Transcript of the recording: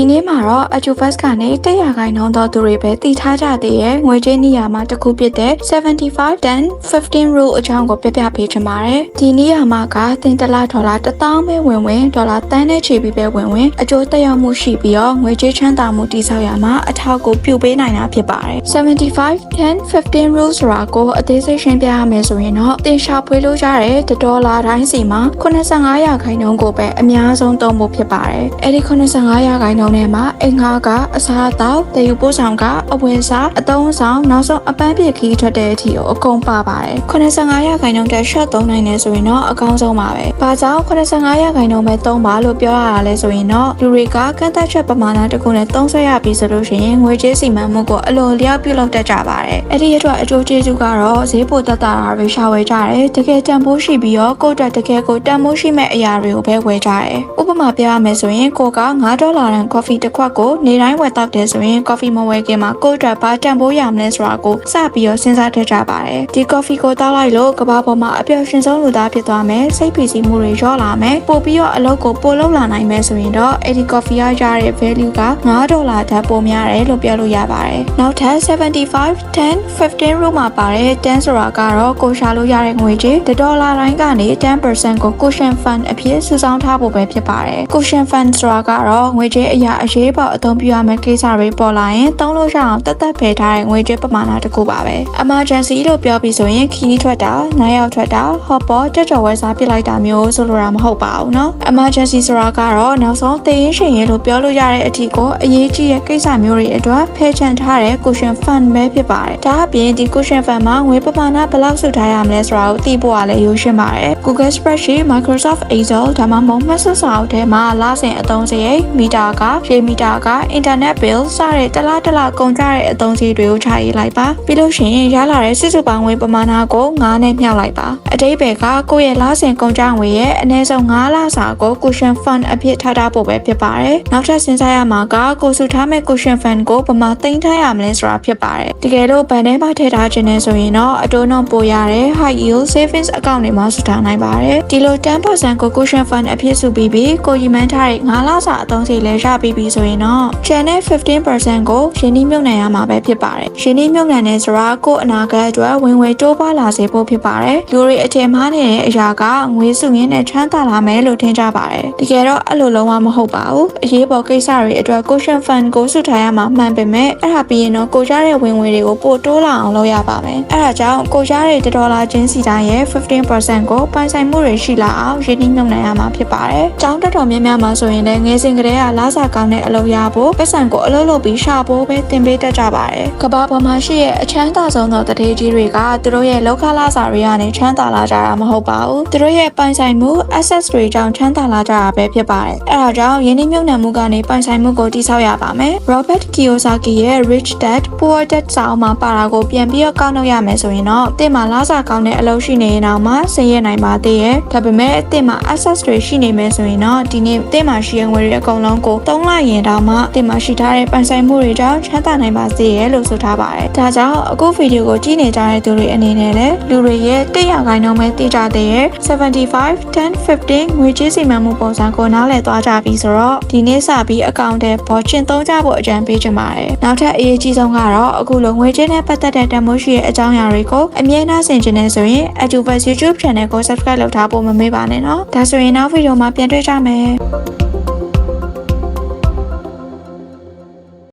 ဒီနေ့မှာတော့ Ajuvex ကနေ100ခိုင်နှုန်းသောသူတွေပဲတည်ထားကြသေးရဲ့ငွေကြေးနေရာမှာတစ်ခုဖြစ်တဲ့75 10 15 rule အကြောင်းကိုပြပြပေးချင်ပါတယ်ဒီနေရာမှာကတင်တလားဒေါ်လာ1000ပဲဝင်ဝင်ဒေါ်လာတန်းနဲ့ချီပြီးပဲဝင်ဝင်အကျိုးသက်ရောက်မှုရှိပြီးတော့ငွေကြေးချမ်းသာမှုတည်ဆောက်ရမှာအထောက်ကိုပြုပေးနိုင်တာဖြစ်ပါတယ်75 10 15 rule ဆိုတာကိုအသေးစိတ်ရှင်းပြရမယ်ဆိုရင်တော့တင်ရှာဖွေလို့ရတဲ့ဒေါ်လာတိုင်းစီမှာ85ရာခိုင်နှုန်းကိုပဲအများဆုံးသုံးဖို့ဖြစ်ပါတယ်အဲ့ဒီ85ရာခိုင်နှုန်းထဲမှာအင်္ဂါကအစားအသောက်တည်ယူပို့ဆောင်ကအဝယ်စားအသုံးအဆောင်နောက်ဆုံးအပန်းပြည့်ခီးထွက်တဲ့အထိကိုအကုန်ပါပါတယ်85ရာခိုင်နှုန်းတက် shot သုံးနိုင်တယ်ဆိုရင်တော့အကောင်းဆုံးပါပဲ။ဘာကြောင့်85ရာခိုင်နှုန်းပဲသုံးပါလို့ပြောရတာလဲဆိုရင်တော့လူတွေကကန့်သက်ချက်ပမာဏတစ်ခုနဲ့သုံးဆွဲရပြီဆိုလို့ရှိရင်ငွေကြေးစီမံမှုကိုအလိုလျောက်ပြုလုပ်တတ်ကြပါတယ်။အဲ့ဒီအတွက်အကျိုးကျေးဇူးကတော့ဈေးပိုတက်တာတွေရှာဝယ်ကြတယ်။တကယ်တန်ဖိုးရှိပြီးတော့ကိုယ့်အတွက်တကယ်ကိုတန်ဖိုးရှိမဲ့အရာတွေကိုပဲဝယ်ကြတယ်။ဥပမာပြရမယ်ဆိုရင်ကိုက9ဒေါ်လာတန်ကော်ဖီတစ်ခွက်ကိုနေတိုင်းဝယ်တောက်တယ်ဆိုရင်ကော်ဖီမဝယ်ခင်မှာကိုယ့်အတွက်ဘာတန်ဖိုးရမလဲဆိုတာကိုစပြီးတော့စဉ်းစားတတ်ကြပါတယ်။ဒီကော်ဖီကိုတောက်လိုက်လို့ကဘာပေါ်မှာအပျော်ရွှင်ဆုံးလူသားဖြစ်သွားမယ်။စိတ်ဖိစီးမှုတွေလျော့လာမယ်။ပို့ပြီးတော့အလုပ်ကိုပိုလုပ်လာနိုင်မယ်ဆိုရင်တော့အဲ့ဒီကော်ဖီရရတဲ့ value က9ဒေါ်လာထက်ပိုများတယ်လို့ပြောလို့ရပါတယ်။နောက်ထပ်75 10 15 room မှာပါတဲ့10ဆိုတာကတော့ကိုရှာလို့ရတဲ့ငွေကြေး1ဒေါ်လာတိုင်းကနေ10%ကို cushion fund အဖြစ်စုဆောင်းထားဖို့ပဲဖြစ်ပါတယ်။ cushion fund ဆိုတာကတော့ငွေကြေးအအရာအရေးပေါ်အသုံးပြုရမယ့်ကိစ္စတွေပေါ်လာရင်သုံးလို့ရအောင်တသက်ဖယ်ထားတဲ့ငွေကြေးပမာဏတစ်ခုပါပဲ emergency လို့ပြောပြီးဆိုရင်ခီးထွက်တာ၊နိုင်ရောက်ထွက်တာ၊ဟော့ပေါ်တက်ကြော်ဝဲစားပစ်လိုက်တာမျိုးဆိုလိုတာမဟုတ်ပါဘူးနော် emergency ဆိုတာကတော့နောက်ဆုံးသေရင်ရှင်ရေလို့ပြောလို့ရတဲ့အထီကိုအရေးကြီးတဲ့ကိစ္စမျိုးတွေအတွက်ဖယ်ချန်ထားတဲ့ cushion fund ပဲဖြစ်ပါတယ်ဒါအပြင်ဒီ cushion fund မှာငွေပမာဏဘယ်လောက်စုထားရမလဲဆိုတာကိုသိဖို့ကလည်းရိုးရှင်းပါတယ် Google Spreadsheet Microsoft Excel ဒါမှမဟုတ် Microsoft ထဲမှာလစဉ်အသုံးစရိတ်မီတာကရေမီတာက internet bill စတဲ့တလားတလားကုန်ကြတဲ့အသုံးစရိတ်တွေကိုခြာရေးလိုက်ပါပြီးလို့ရှိရင်ရလာတဲ့စစ်စုပေါင်းငွေပမာဏကို9နဲ့မြှောက်လိုက်ပါအတိပ္ပယ်ကကိုယ့်ရဲ့လစဉ်ကုန်ကြငွေရဲ့အနည်းဆုံး9လစာကို cushion fund အဖြစ်ထားထားဖို့ပဲဖြစ်ပါတယ်နောက်ထပ်စဉ်းစားရမှာကကိုစုထားမဲ့ cushion fund ကိုပမာသိမ်းထားရမလဲဆိုတာဖြစ်ပါတယ်တကယ်လို့ဘဏ်ထဲမှာထည့်ထားခြင်းနဲ့ဆိုရင်တော့အတိုးနှုန်းပိုရတဲ့ high yield savings account တွေမှာစုထားနိုင်ပါတယ်ဒီလို10%ကို cushion fund အဖြစ်စုပြီးပြီးကိုရီမန်းထားတဲ့9လစာအသုံးစရိတ်လည်းရပြီးပြီဆိုရင်တော့ channel 15%ကိုရင်းနှီးမြှုပ်နှံရမှာပဲဖြစ်ပါတယ်ရင်းနှီးမြှုပ်နှံတဲ့ဆိုတာကိုအနာဂတ်အတွက်ဝင်ငွေတိုးပွားလာစေဖို့ဖြစ်ပါတယ်လူတွေအထင်မှားနေတဲ့အရာကငွေစုရင်းနဲ့ချမ်းသာလာမယ်လို့ထင်ကြပါတယ်တကယ်တော့အဲ့လိုလုံးဝမဟုတ်ပါဘူးအရေးပေါ်ကိစ္စတွေအတွက် cushion fund ကိုစုထားရမှာမှန်ပေမဲ့အဲ့ဒါပြီးရင်တော့ကိုကြားတဲ့ဝင်ငွေတွေကိုပိုတိုးလာအောင်လုပ်ရပါမယ်အဲ့ဒါကြောင့်ကိုကြားတဲ့ဒေါ်လာချင်းစီတိုင်းရဲ့15%ကိုပိုင်ဆိုင်မှုတွေရှိလာအောင်ရင်းနှီးမြှုပ်နှံရမှာဖြစ်ပါတယ်ကျောင်းတက်တော်များများမှာဆိုရင်လည်းငယ်စဉ်ကတည်းကလာစာကောင်းတဲ့အလုပ်ရဖို့ပတ်စံကိုအလုပ်လုပ်ပြီးရှာဖို့ပဲတင်ပေးတတ်ကြပါတယ်ကဘာပေါ်မှာရှိရဲ့အချမ်းသာဆုံးသောတထေးကြီးတွေကသူတို့ရဲ့လောက်ခလာစာတွေကနေချမ်းသာလာကြတာမဟုတ်ပါဘူးသူတို့ရဲ့ပိုင်ဆိုင်မှု assets တွေကြောင့်ချမ်းသာလာကြတာပဲဖြစ်ပါတယ်အဲဒါကြောင့်ယင်းနှိမ့်မြုပ်နှံမှုကနေပိုင်ဆိုင်မှုကိုတည်ဆောက်ရပါမယ် Robert Kiyosaki ရဲ့ Rich Dad Poor Dad စာအုပ်မှာပါတာကိုပြန်ပြီးတော့ကောက်နှုတ်ရမယ်ဆိုရင်တော့အစ်မှာလာစာကောင်းတဲ့အလုပ်ရှိနေရင်တော့မှဆင်းရဲနိုင်ပါသေးရဲ့ဒါပေမဲ့အစ်မှာ assets တွေရှိနေမယ်ဆိုရင်တော့ဒီနေ့အစ်မှာရှိတဲ့ငွေတွေအကုန်လုံးကိုသုံးလိုက်ရင်တော့မှအစ်မှာရှိထားတဲ့ပိုင်ဆိုင်မှုတွေကြောင့်ချမ်းသာနိုင်ပါစေရဲ့လို့ဆိုထားပါတယ်ဒါကြောင့်အခုဗီဒီယိုကိုကြည့်နေကြတဲ့သူတွေအနေနဲ့လည်းလူတွေရဲ့100ခိုင်နှုန်းပဲသိကြသေးရဲ့75 10 15ငွေကြေးစီမံမှုပုံစံကိုနားလည်သွားကြပြီဆိုတော့ဒီနေ့စပြီးအကောင့်ထဲပေါ်ကျင့်သုံးကြဖို့အကြံပေးချင်ပါတယ်နောက်ထပ်အရေးကြီးဆုံးကတော့အခုလိုငွေကြေးနဲ့ပတ်သက်တဲ့တန်ဖိုးရှိတဲ့အကြောင်းအရာတွေကိုအမြဲတမ်းဆင်ခြင်နေဆိုရင် Eduverse YouTube Channel ကို Subscribe လုပ်ထားဖို့မမေ့ပါနဲ့နော်ဒါဆိုရင်နောက်ဗီဒီယိုမှာပြန်တွေ့ကြမယ်